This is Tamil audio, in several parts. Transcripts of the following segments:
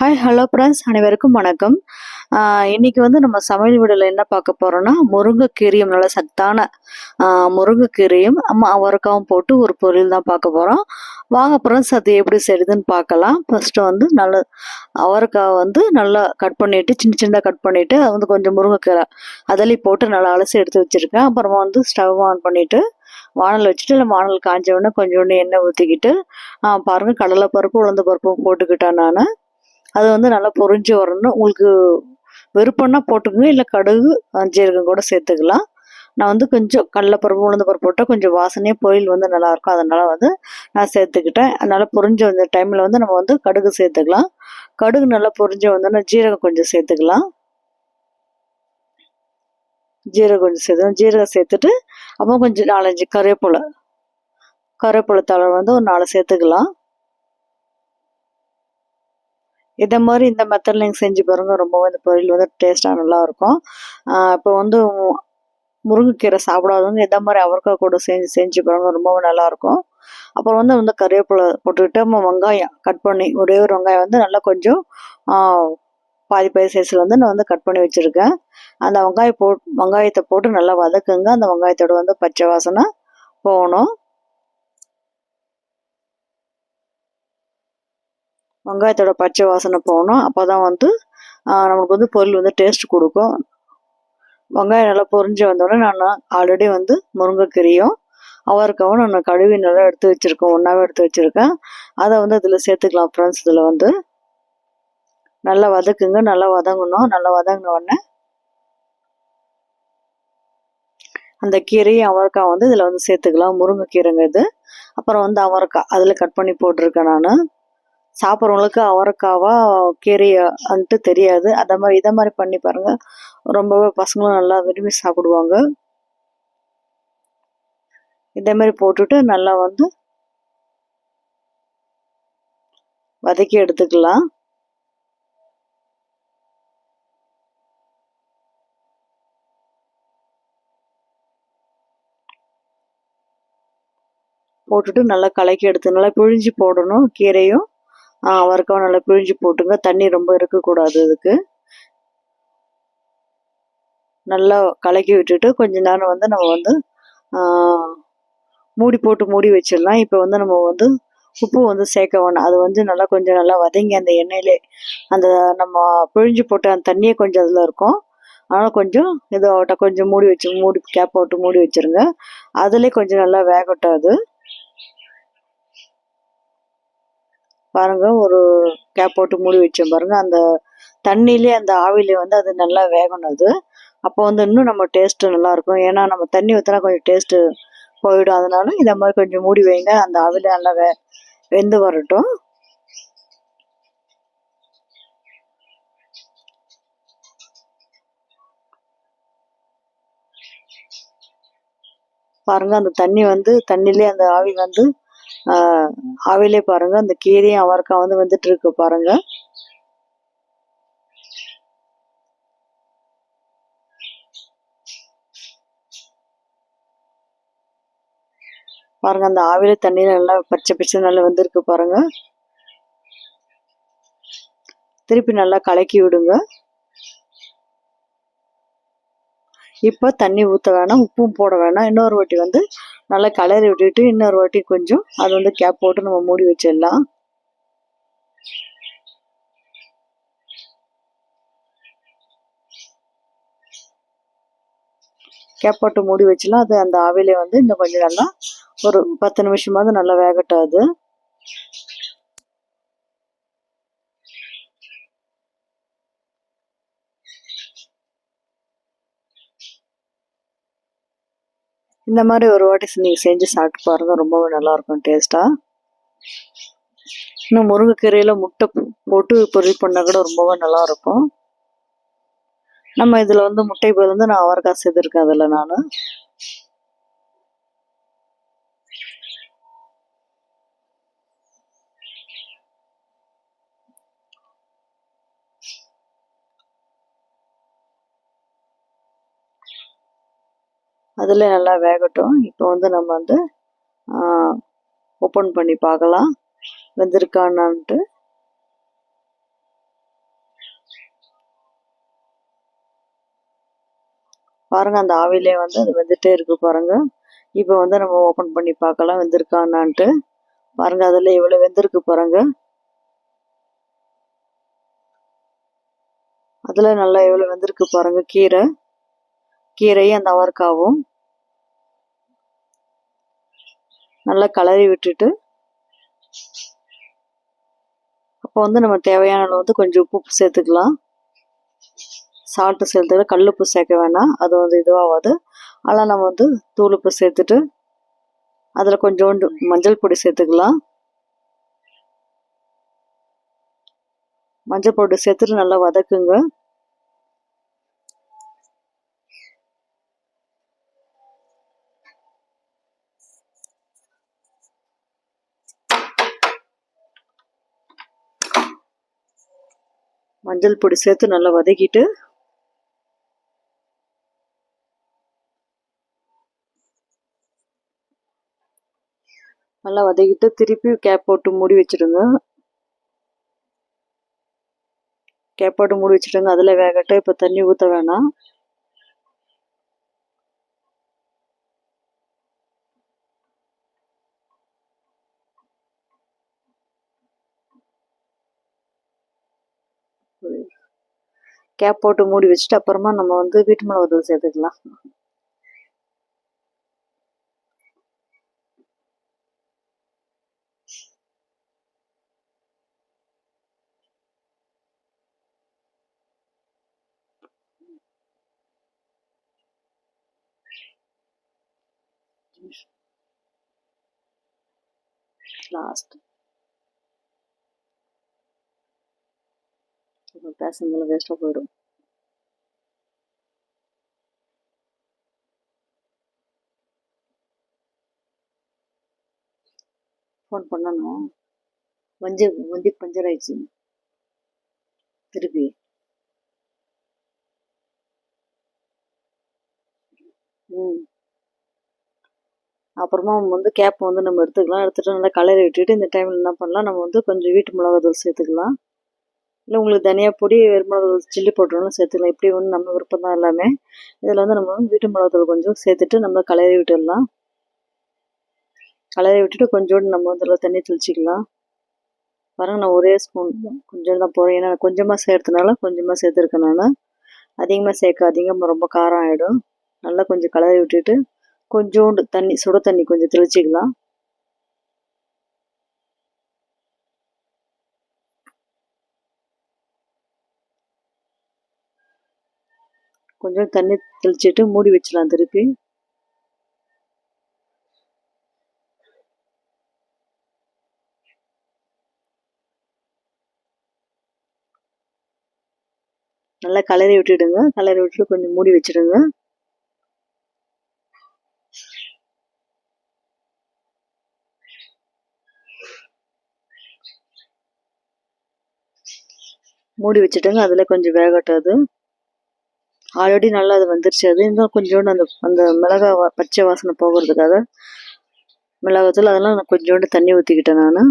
ஹாய் ஹலோ ஃப்ரெண்ட்ஸ் அனைவருக்கும் வணக்கம். இன்னைக்கு வந்து நம்ம சமையல் வீடில் என்ன பார்க்க போகிறோன்னா முருங்கைக்கீரையும் நல்ல சத்தான முருங்கைக்கீரையும் அம்மா அவரைக்காவும் போட்டு ஒரு பொரியல் தான் பார்க்க போகிறோம் வாங்க ஃப்ரெண்ட்ஸ் அது எப்படி செய்யுதுன்னு பார்க்கலாம். ஃபஸ்ட்டு வந்து நல்ல அவரைக்காய் வந்து நல்லா கட் பண்ணிவிட்டு சின்ன சின்னதாக கட் பண்ணிவிட்டு அது வந்து கொஞ்சம் முருங்கைக்கீரை அதிலையும் போட்டு நல்லா அலசி எடுத்து வச்சிருக்கேன். அப்புறமா வந்து ஸ்டவ் ஆன் பண்ணிவிட்டு வானல் வச்சுட்டு இல்லை வானல் காஞ்ச உடனே கொஞ்சோண்டு எண்ணெய் ஊற்றிக்கிட்டு பாருங்க கடலைப்பருப்பு உளுந்த பருப்பும் போட்டுக்கிட்டேன் நான். அது வந்து நல்லா பொறிஞ்சு வரணும் உங்களுக்கு வெறுப்பன்னா போட்டுக்கோங்க. இல்லை கடுகு ஜீரகம் கூட சேர்த்துக்கலாம். நான் வந்து கொஞ்சம் கடலப்பருப்பு உளுந்தப்பருப்பு போட்டால் கொஞ்சம் வாசனையாக பொரியல் வந்து நல்லாயிருக்கும். அதனால் வந்து நான் சேர்த்துக்கிட்டேன். அதனால் பொரிஞ்சு வந்த டைமில் வந்து நம்ம வந்து கடுகு சேர்த்துக்கலாம். கடுகு நல்லா பொரிஞ்சு வந்தோன்னா ஜீரகம் கொஞ்சம் சேர்த்துக்கலாம். ஜீரகம் கொஞ்சம் சேர்த்துக்கலாம். ஜீரகம் சேர்த்துட்டு அப்புறம் கொஞ்சம் நாலஞ்சு கருவேப்பிலை. கருவேப்பிலை தழை வந்து ஒரு நாலு சேர்த்துக்கலாம். இதை மாதிரி இந்த மெத்தடில் நீங்கள் செஞ்சு பாருங்க. ரொம்பவே இந்த பொரியல் வந்து டேஸ்ட்டாக நல்லாயிருக்கும் இப்போ வந்து முருங்கைக்கீரை சாப்பிடாதவங்க இதை மாதிரி அவரைக்காய் கூட செஞ்சு செஞ்சு பாருங்க. ரொம்பவே நல்லாயிருக்கும் அப்புறம் வந்து வந்து கருவேப்பிலை போட்டுக்கிட்டு வெங்காயம் கட் பண்ணி ஒரே ஒரு வெங்காயம் வந்து நல்லா கொஞ்சம் பாதி பாதி சைஸில் வந்து நான் வந்து கட் பண்ணி வச்சுருக்கேன். அந்த வெங்காயம் போ வெங்காயத்தை போட்டு நல்லா வதக்குங்க. அந்த வெங்காயத்தோட வந்து பச்சை வாசனை போகணும். வெங்காயத்தோட பச்சை வாசனை போகணும். அப்போ தான் வந்து நமக்கு வந்து பொருள் வந்து டேஸ்ட் கொடுக்கும். வெங்காயம் நல்லா பொறிஞ்சு வந்தோடனே நான் ஆல்ரெடி வந்து முருங்கைக்கீரையும் அவரைக்காவும் நான் கழுவி நல்லா எடுத்து வச்சுருக்கேன். ஒன்றாவே எடுத்து வச்சுருக்கேன். அதை வந்து அதில் சேர்த்துக்கலாம் ஃப்ரெண்ட்ஸ் இதில் வந்து நல்லா வதக்குங்க. நல்லா வதங்கணும். நல்லா வதங்கின உடனே அந்த கீரையும் அவரைக்காய் வந்து இதில் வந்து சேர்த்துக்கலாம். முருங்கைக்கீரைங்க இது. அப்புறம் வந்து அவரைக்காய் அதில் கட் பண்ணி போட்டிருக்கேன் நான். சாப்பிட்றவங்களுக்கு அவரைக்காவா கீரையான்ட்டு தெரியாது. அதை மாதிரி இதை மாதிரி பண்ணி பாருங்கள் ரொம்பவே பசங்களும் நல்லா விரும்பி சாப்பிடுவாங்க. இதே மாதிரி போட்டுட்டு நல்லா வந்து வதக்கி எடுத்துக்கலாம். போட்டுட்டு நல்லா கலக்கி எடுத்து நல்லா பிழிஞ்சு போடணும் கீரையும். வறுக்கவும் நல்லா பிழிஞ்சு போட்டுங்க. தண்ணி ரொம்ப இருக்கக்கூடாது இதுக்கு நல்லா கலக்கி விட்டுட்டு கொஞ்ச நேரம் வந்து நம்ம வந்து மூடி போட்டு மூடி வச்சிடலாம். இப்போ வந்து நம்ம வந்து உப்பு வந்து சேர்க்க வேணும். அது வந்து நல்லா கொஞ்சம் நல்லா வதங்கி அந்த எண்ணெயிலே அந்த நம்ம பிழிஞ்சு போட்டு அந்த தண்ணியே கொஞ்சம் அதில் இருக்கும். அதனால் கொஞ்சம் இதை கொஞ்சம் மூடி வச்சு மூடி கேப் போட்டு மூடி வச்சுருங்க. அதுலேயே கொஞ்சம் நல்லா வேகட்டும் அது. பாருங்க ஒரு கேப் போட்டு மூடி வச்சோம் பாருங்க. அந்த தண்ணியிலே அந்த ஆவிலே வந்து அது நல்லா வேகணும் அது. அப்போ வந்து இன்னும் நம்ம டேஸ்ட்டு நல்லா இருக்கும். ஏன்னா நம்ம தண்ணி ஊற்றினா கொஞ்சம் டேஸ்ட்டு போயிடும். அதனால இதை மாதிரி கொஞ்சம் மூடி வைங்க. அந்த ஆவில நல்லா வே வெந்து வரட்டும். பாருங்க அந்த தண்ணி வந்து தண்ணிலே அந்த ஆவி வந்து அவையிலே பாருங்க அந்த கீரையும் அவரைக்காய் வந்து வந்துட்டு இருக்கு பாருங்க. பாருங்க அந்த ஆவில தண்ணியில நல்லா பச்சை பச்சை நல்லா வந்திருக்கு பாருங்க. திருப்பி நல்லா கலக்கி விடுங்க. இப்போ தண்ணி ஊற்ற வேணாம் உப்பும் போட வேணாம். இன்னொரு வாட்டி வந்து நல்லா கலர் விட்டுட்டு இன்னொரு வாட்டி கொஞ்சம் அது வந்து கேப் போட்டு நம்ம மூடி வச்சிடலாம். கேப் போட்டு மூடி வச்சிடலாம். அது அந்த ஆவிலே வந்து இன்னும் கொஞ்சம் நல்லா ஒரு பத்து நிமிஷமாவது நல்லா வேகட்டும் அது. இந்த மாதிரி ஒரு வாட்டி நீங்கள் செஞ்சு சாப்பிட்டு பாருங்க ரொம்பவே நல்லா இருக்கும் டேஸ்ட்டாக இன்னும் முருங்கைக்கீரையில் முட்டை போட்டு பொரியல் பண்ணால் கூட ரொம்பவே நல்லா இருக்கும் நம்ம இதில் வந்து முட்டை பதில் வந்து நான் அவரைக்காய் செய்திருக்கேன் அதில் நான். அதில் நல்லா வேகட்டும். இப்போ வந்து நம்ம வந்து ஓப்பன் பண்ணி பார்க்கலாம். வெந்திருக்கானான்ட்டு. பாருங்க அந்த ஆவிலே வந்து அது வெந்துட்டே இருக்கு பாருங்க. இப்போ வந்து நம்ம ஓப்பன் பண்ணி பார்க்கலாம் வெந்திருக்கானான்ட்டு. பாருங்க அதில் இவ்வளோ வெந்திருக்கு பாருங்க. அதில் நல்லா இவ்வளோ வெந்திருக்கு பாருங்க கீரை. கீரையும் அந்த அவர்காவும் நல்லா கலரி விட்டுட்டு அப்போ வந்து நம்ம தேவையான அளவு வந்து கொஞ்சம் உப்பு சேர்த்துக்கலாம். சால்ட்டு சேர்த்துக்கலாம் கல் உப்பு சேர்க்க வேணாம். அது வந்து இதுவாகாது. ஆனால் நம்ம வந்து தூள் உப்பு சேர்த்துட்டு அதில் கொஞ்சோண்டு மஞ்சள் பொடி சேர்த்துக்கலாம். மஞ்சள் பொடி சேர்த்துட்டு நல்லா வதக்குங்க. மஞ்சள் பொடி சேர்த்து நல்லா வதக்கிட்டு நல்லா வதக்கிட்டு திருப்பி கேப் போட்டு மூடி வச்சுடுங்க. கேப் போட்டு மூடி வச்சுடுங்க. அதில் வேகட்டும். இப்போ தண்ணி ஊற்ற வேணாம். கேப் போட்டு மூடி வச்சுட்டு அப்புறமா நம்ம வந்து வீட்டு மிளகு தூள் சேர்த்துக்கலாம். நம்ம பேசுனதுல வேஸ்ட்டாக போயிடும். ஃபோன் பண்ணணும் வஞ்சி வண்டி பஞ்சர் ஆயிடுச்சு. திருப்பி. ம். அப்புறமா வந்து கேப் வந்து நம்ம எடுத்துக்கலாம். எடுத்துகிட்டு நல்லா கலரை விட்டுட்டு இந்த டைமில் என்ன பண்ணலாம்? நம்ம வந்து கொஞ்சம் வீட்டு மிளகாத்தூள் சேர்த்துக்கலாம். இல்லை உங்களுக்கு தனியாக பொடி வெறுமிளகாத்தூள் சில்லி பவுடர்லாம் சேர்த்துக்கலாம். எப்படி ஒன்று நம்ம விருப்பம் தான் எல்லாமே. இதில் வந்து நம்ம வந்து வீட்டு மிளகாத்தூள் கொஞ்சம் சேர்த்துட்டு நம்ம கலரி விட்டுடலாம். கலரி விட்டுட்டு கொஞ்சோண்டு நம்ம வந்து இதில் தண்ணி தெளிச்சிக்கலாம். பாருங்க நான் ஒரே ஸ்பூன் கொஞ்சம் தான் போகிறேன் ஏன்னா கொஞ்சமாக சேர்த்தனால கொஞ்சமாக சேர்த்துருக்கேன் நான். அதிகமாக சேர்க்காதீங்க ரொம்ப காரம் ஆகிடும் நல்லா கொஞ்சம் கலரி விட்டுட்டு கொஞ்சோண்டு தண்ணி சுட தண்ணி கொஞ்சம் தெளிச்சிக்கலாம். கொஞ்சம் தண்ணி தெளிச்சிட்டு மூடி வச்சிடலாம் திருப்பி. நல்லா கலரி விட்டுடுங்க. கலரி விட்டுட்டு கொஞ்சம் மூடி வச்சிடுங்க. மூடி வச்சுட்டுங்க அதில் கொஞ்சம் வேகட்டும் அது. ஆல்ரெடி நல்லா அது வந்துருச்சு. அது இன்னும் கொஞ்சோண்டு அந்த அந்த மிளகா பச்சை வாசனை போகிறதுக்காக மிளகாத்தூள் அதெல்லாம் நான் கொஞ்சோண்டு தண்ணி ஊற்றிக்கிட்டேன் நான்.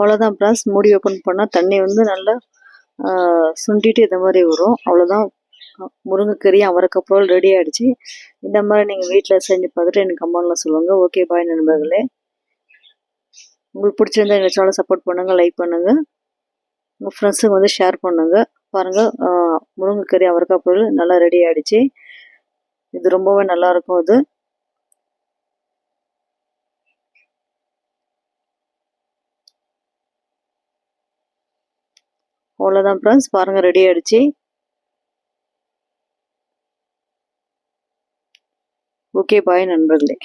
அவ்வளோதான் ப்ளஸ் மூடி ஓப்பன் பண்ணால் தண்ணி வந்து நல்லா சுண்டிட்டு இந்த மாதிரி வரும். அவ்வளோதான் முருங்கைக்கறி அவரைக்காய் பொருள் ரெடி ஆகிடுச்சு இந்த மாதிரி நீங்கள் வீட்டில் செஞ்சு பார்த்துட்டு எனக்கு கமெண்ட்ல சொல்லுங்கள் ஓகே பாய் நண்பர்களே. உங்களுக்கு பிடிச்சிருந்தா எங்கள் சேனலை சப்போர்ட் பண்ணுங்கள் லைக் பண்ணுங்கள் உங்கள் ஃப்ரெண்ட்ஸுக்கு வந்து ஷேர் பண்ணுங்கள் பாருங்கள் முருங்கைக்கறி அவரக்காய் பொருள் நல்லா ரெடி ஆகிடுச்சி இது ரொம்பவே நல்லா இருக்கும் அவ்வளோதான் ஃப்ரெண்ட்ஸ் பாருங்கள் ரெடி ஆகிடுச்சு ஓகே பாய் நண்பர்களே.